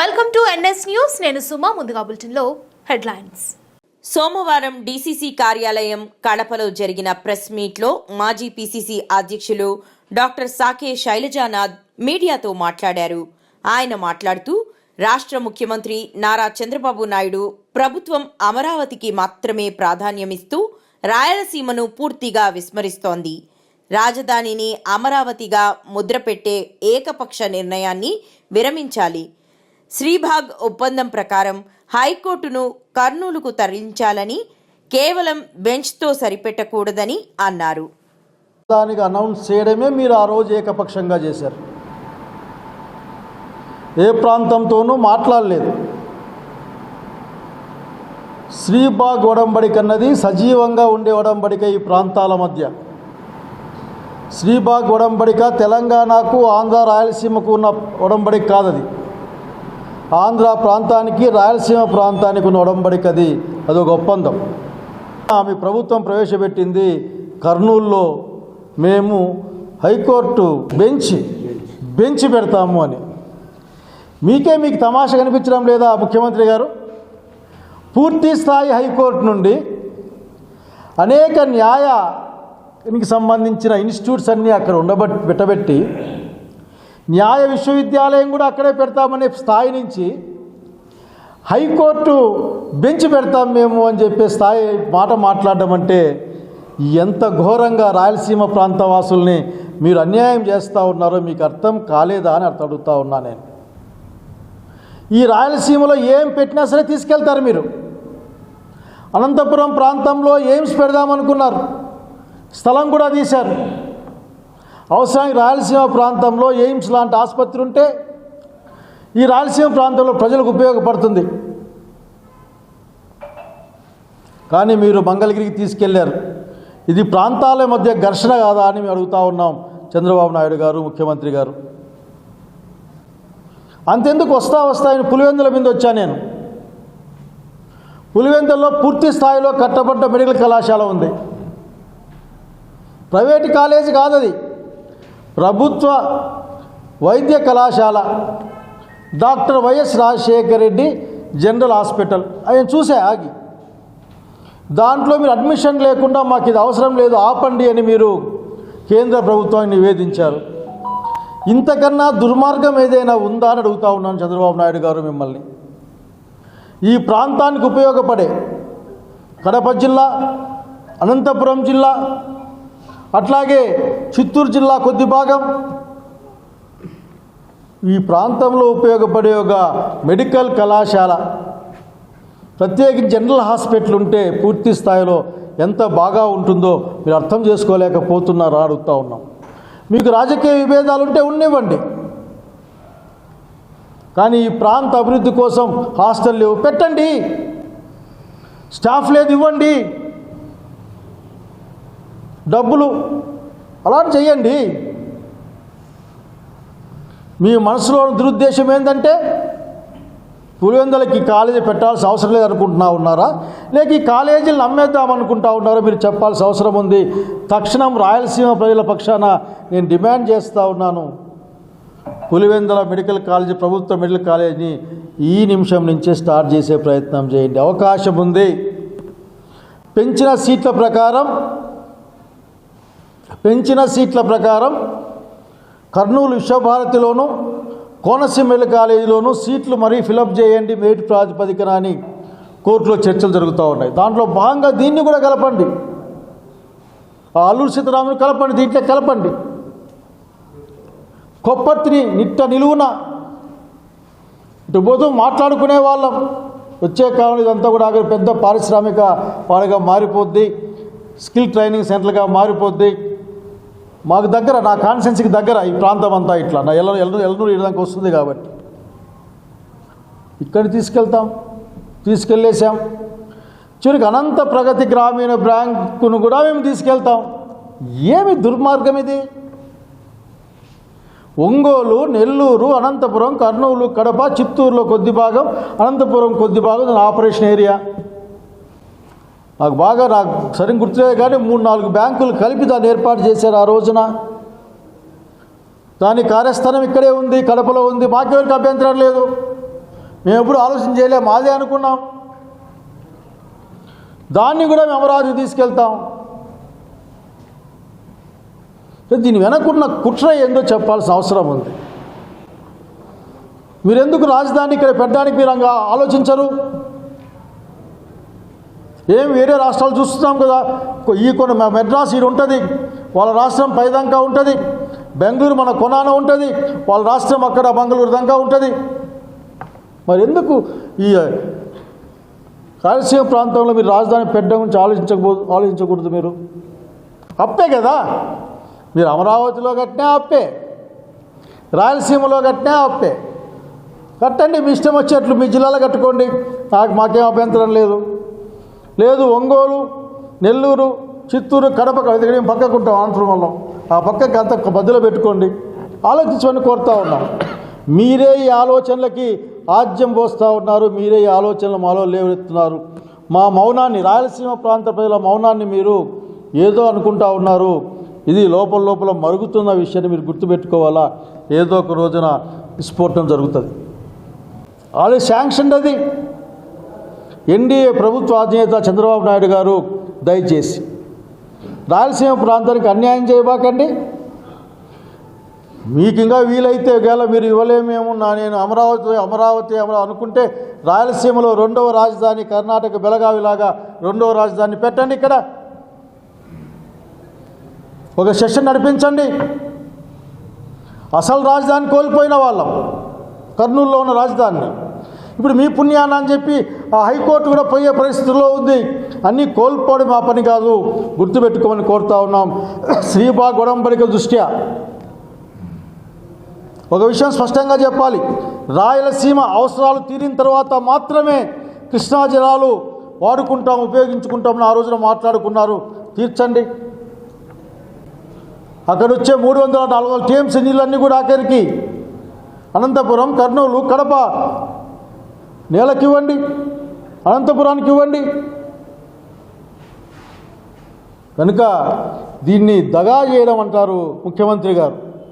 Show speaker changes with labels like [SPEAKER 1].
[SPEAKER 1] Welcome to NS news నేను సుమా ముందుగా బులెటిన్లో హెడ్లైన్స్.
[SPEAKER 2] సోమవారం డీసీసీ కార్యాలయం కడపలో జరిగిన ప్రెస్ మీట్లో మాజీ పీసీసీ అధ్యక్షులు డాక్టర్ సాకే శైలజానాథ్ మీడియాతో మాట్లాడారు. ఆయన మాట్లాడుతూ రాష్ట్ర ముఖ్యమంత్రి నారా చంద్రబాబు నాయుడు ప్రభుత్వం అమరావతికి మాత్రమే ప్రాధాన్యమిస్తూ రాయలసీమను పూర్తిగా విస్మరిస్తోంది. రాజధానిని అమరావతిగా ముద్రపెట్టే ఏకపక్ష నిర్ణయాన్ని విరమించాలి. శ్రీభాగ్ ఒప్పందం ప్రకారం హైకోర్టును కర్నూలుకు తరలించాలని కేవలం బెంచ్తో సరిపెట్టకూడదని అన్నారు.
[SPEAKER 3] దానికి అనౌన్స్ చేయడమే మీరు ఆ రోజు ఏకపక్షంగా చేశారు. ఏ ప్రాంతంతోనూ మాట్లాడలేదు. శ్రీబాగ్ ఒడంబడిక అన్నది సజీవంగా ఉండే ఒడంబడిక ఈ ప్రాంతాల మధ్య. శ్రీబాగ్ ఒడంబడిక తెలంగాణకు ఆంధ్ర రాయలసీమకు ఉన్న ఒడంబడిక కాదది. ఆంధ్ర ప్రాంతానికి రాయలసీమ ప్రాంతానికి ఉన్న ఒడంబడికది అది అదొక ఒప్పందం. ఆమె ప్రభుత్వం ప్రవేశపెట్టింది కర్నూలులో. మేము హైకోర్టు బెంచ్ బెంచ్ పెడతాము అని. మీకే మీకు తమాష కనిపించడం లేదా ముఖ్యమంత్రి గారు? పూర్తి స్థాయి హైకోర్టు నుండి అనేక న్యాయానికి సంబంధించిన ఇన్స్టిట్యూట్స్ అన్నీ అక్కడ ఉండబట్టి పెట్టబెట్టి న్యాయ విశ్వవిద్యాలయం కూడా అక్కడే పెడతామనే స్థాయి నుంచి హైకోర్టు బెంచ్ పెడతాం మేము అని చెప్పే స్థాయి మాట మాట్లాడడం అంటే ఎంత ఘోరంగా రాయలసీమ ప్రాంత వాసుల్ని మీరు అన్యాయం చేస్తూ ఉన్నారో మీకు అర్థం కాలేదా అని అర్థం అడుగుతా ఉన్నా నేను. ఈ రాయలసీమలో ఏం పెట్టినా సరే తీసుకెళ్తారు మీరు. అనంతపురం ప్రాంతంలో ఎయిమ్స్ పెడదామనుకున్నారు. స్థలం కూడా తీశారు. అవసరానికి రాయలసీమ ప్రాంతంలో ఎయిమ్స్ లాంటి ఆసుపత్రి ఉంటే ఈ రాయలసీమ ప్రాంతంలో ప్రజలకు ఉపయోగపడుతుంది. కానీ మీరు మంగళగిరికి తీసుకెళ్ళారు. ఇది ప్రాంతాల మధ్య ఘర్షణ కాదా అని మేము అడుగుతా ఉన్నాం చంద్రబాబు నాయుడు గారు ముఖ్యమంత్రి గారు. అంతెందుకు వస్తా వస్తాయని పులివెందుల మీద వచ్చా నేను. పులివెందుల్లో పూర్తి స్థాయిలో కట్టబడ్డ మెడికల్ కళాశాల ఉంది. ప్రైవేట్ కాలేజీ కాదది. ప్రభుత్వ వైద్య కళాశాల doctor YS Rajasekhara Reddy general hospital. ఆయన చూసే ఆగి దాంట్లో మీరు అడ్మిషన్ లేకుండా మాకు ఇది అవసరం లేదు ఆపండి అని మీరు కేంద్ర ప్రభుత్వాన్ని నివేదించారు. ఇంతకన్నా దుర్మార్గం ఏదైనా ఉందా అని అడుగుతా ఉన్నాను చంద్రబాబు నాయుడు గారు మిమ్మల్ని. ఈ ప్రాంతానికి ఉపయోగపడే కడప జిల్లా అనంతపురం జిల్లా అట్లాగే చిత్తూరు జిల్లా కొద్ది భాగం ఈ ప్రాంతంలో ఉపయోగపడే ఒక మెడికల్ కళాశాల. ప్రత్యేకించి జనరల్ హాస్పిటల్ ఉంటే పూర్తి స్థాయిలో ఎంత బాగా ఉంటుందో మీరు అర్థం చేసుకోలేకపోతున్నారు అడుగుతా ఉన్నాం. మీకు రాజకీయ విభేదాలు ఉంటే ఉండనివ్వండి కానీ ఈ ప్రాంత అభివృద్ధి కోసం హాస్టల్ లేవు పెట్టండి. స్టాఫ్ లేదు ఇవ్వండి. డబ్బులు. అలా చేయండి మీ మనసులో దురుద్దేశం ఏంటంటే పులివెందులకి కాలేజీ పెట్టాల్సిన అవసరం లేదనుకుంటున్నా ఉన్నారా? లేక ఈ కాలేజీలను అమ్మేద్దామనుకుంటా ఉన్నారా? మీరు చెప్పాల్సిన అవసరం ఉంది. తక్షణం రాయలసీమ ప్రజల పక్షాన నేను డిమాండ్ చేస్తూ ఉన్నాను. పులివెందుల మెడికల్ కాలేజీ ప్రభుత్వ మెడికల్ కాలేజీని ఈ నిమిషం నుంచే స్టార్ట్ చేసే ప్రయత్నం చేయండి. అవకాశం ఉంది. పెంచిన సీట్ల ప్రకారం పెంచిన సీట్ల ప్రకారం కర్నూలు విశ్వభారతిలోను కోనసీమ కాలేజీలోనూ కాలేజీలోను సీట్లు మరీ ఫిలప్ చేయండి మేటి ప్రాతిపదికన అని కోర్టులో చర్చలు జరుగుతూ ఉన్నాయి. దాంట్లో భాగంగా దీన్ని కూడా కలపండి. అల్లూరు సీతారాముని కలపండి దీంట్లో కలపండి. కొప్పర్తిని నిట్ట నిలువున ఇటు పోతూ మాట్లాడుకునే వాళ్ళం. వచ్చే కాలం ఇదంతా కూడా అక్కడ పెద్ద పారిశ్రామిక వాళ్ళగా మారిపోద్ది. స్కిల్ ట్రైనింగ్ సెంటర్గా మారిపోద్ది. మాకు దగ్గర నా కాన్సెన్స్కి దగ్గర ఈ ప్రాంతం అంతా ఇట్లా. నా ఎల్ల ఎల్లూరు ఎల్లనూరు ఇడదానికి వస్తుంది కాబట్టి. ఇక్కడ తీసుకెళ్తాం. తీసుకెళ్ళేసాం చివరికి అనంత ప్రగతి గ్రామీణ బ్యాంకును కూడా మేము తీసుకెళ్తాం. ఏమి దుర్మార్గం ఇది? ఒంగోలు నెల్లూరు అనంతపురం కర్నూలు కడప చిత్తూరులో కొద్ది భాగం అనంతపురం కొద్ది భాగం ఆపరేషన్ ఏరియా. నాకు బాగా నాకు సరిగ్గా గుర్తులేదు కానీ మూడు నాలుగు బ్యాంకులు కలిపి దాన్ని ఏర్పాటు చేశారు ఆ రోజున. దాని కార్యస్థానం ఇక్కడే ఉంది కడపలో ఉంది. మాకెవరికి అభ్యంతరం లేదు. మేము ఎప్పుడు ఆలోచన చేయలేం మాదే అనుకున్నాం. దాన్ని కూడా మేము అమరాజు తీసుకెళ్తాం దీని వెనకున్న కుట్ర ఏందో చెప్పాల్సిన అవసరం ఉంది. మీరెందుకు రాజధాని ఇక్కడ పెట్టడానికి మీరు అంగా ఆలోచించరు? ఏం వేరే రాష్ట్రాలు చూస్తున్నాం కదా. ఈ కొన్ని మెడ్రాస్ ఈడు ఉంటుంది. వాళ్ళ రాష్ట్రం పైదంకా ఉంటుంది. బెంగళూరు మన కొనాన ఉంటుంది. వాళ్ళ రాష్ట్రం అక్కడ మంగళూరు దంకా ఉంటుంది. మరి ఎందుకు ఈ రాయలసీమ ప్రాంతంలో మీరు రాజధాని పెట్టడం గురించి ఆలోచించకపో ఆలోచించకూడదు మీరు? అప్పే కదా. మీరు అమరావతిలో కట్టినా అప్పే. రాయలసీమలో కట్టినా అప్పే. కట్టండి మీ ఇష్టం వచ్చేట్లు మీ జిల్లాలో కట్టుకోండి. నాకు మాకేం అభ్యంతరం లేదు. లేదు ఒంగోలు నెల్లూరు చిత్తూరు కడప దగ్గర మేము పక్కకు ఉంటాం అనంతపురంలో ఆ పక్కకి అంత మధ్యలో పెట్టుకోండి. ఆలోచించమని కోరుతా ఉన్నాం. మీరే ఈ ఆలోచనలకి ఆజ్యం పోస్తూ ఉన్నారు మీరే ఈ ఆలోచనలు మాలో లేవనెత్తున్నారు. మా మౌనాన్ని రాయలసీమ ప్రాంత ప్రజల మౌనాన్ని మీరు ఏదో అనుకుంటా ఉన్నారు. ఇది లోపల లోపల మరుగుతున్న విషయాన్ని మీరు గుర్తుపెట్టుకోవాలా? ఏదో ఒక రోజున విస్ఫోటం జరుగుతుంది. ఆల్రెడీ శాంక్షన్ అది. ఎన్డీఏ ప్రభుత్వ అధినేత చంద్రబాబు నాయుడు గారు దయచేసి రాయలసీమ ప్రాంతానికి అన్యాయం చేయబాకండి. మీకు ఇంకా వీలైతే ఒకవేళ మీరు ఇవ్వలేమేమో నా నేను అమరావతి అమరావతి అమరా అనుకుంటే రాయలసీమలో రెండవ రాజధాని కర్ణాటక బెలగావిలాగా రెండవ రాజధాని పెట్టండి ఇక్కడ. ఒక సెషన్ నడిపించండి. అసలు రాజధాని కోల్పోయిన వాళ్ళం. కర్నూలులో ఉన్న రాజధానిని ఇప్పుడు మీ పుణ్యాన అని చెప్పి ఆ హైకోర్టు కూడా పోయే పరిస్థితుల్లో ఉంది. అన్నీ కోల్పోవడం మా పని కాదు. గుర్తుపెట్టుకోమని కోరుతా ఉన్నాం. శ్రీబా గొడంబరిక దృష్ట్యా. ఒక విషయం స్పష్టంగా చెప్పాలి. రాయలసీమ అవసరాలు తీరిన తర్వాత మాత్రమే కృష్ణా జలాలు వాడుకుంటాం ఉపయోగించుకుంటామని ఆ రోజున మాట్లాడుకున్నారు. తీర్చండి. అక్కడ వచ్చే మూడు వందల నాలుగు వందల టీఎంసీ నీళ్ళన్నీ కూడా ఆఖరికి అనంతపురం కర్నూలు కడప నేలకి ఇవ్వండి అనంతపురానికి ఇవ్వండి కనుక దీన్ని దగా చేయడం అంటారు ముఖ్యమంత్రి గారు.